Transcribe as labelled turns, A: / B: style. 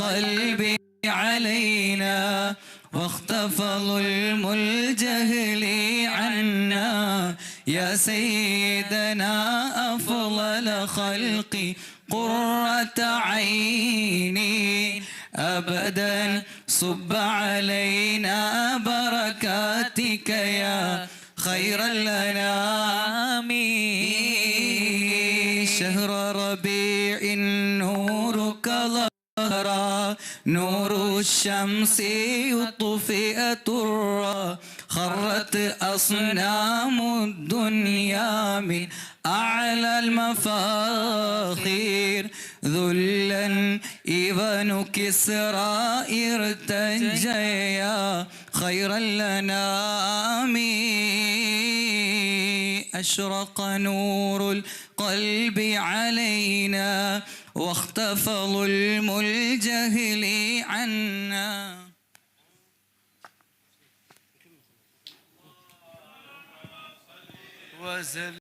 A: القلب علينا واختفى ظلم الجهل عنا. يا سيدنا أفضل خلق قرة عيني. أبدا صب علينا بركاتك يا خير الأنام شهر ربيع نور الشمس يطفئ ترى خرت أصنام الدنيا من أعلى المفاخير. ذلا إبن كسرى إرتجيا خير الأنام أشرق نور القلب علينا واختفى ظلم الجهل عنا وزل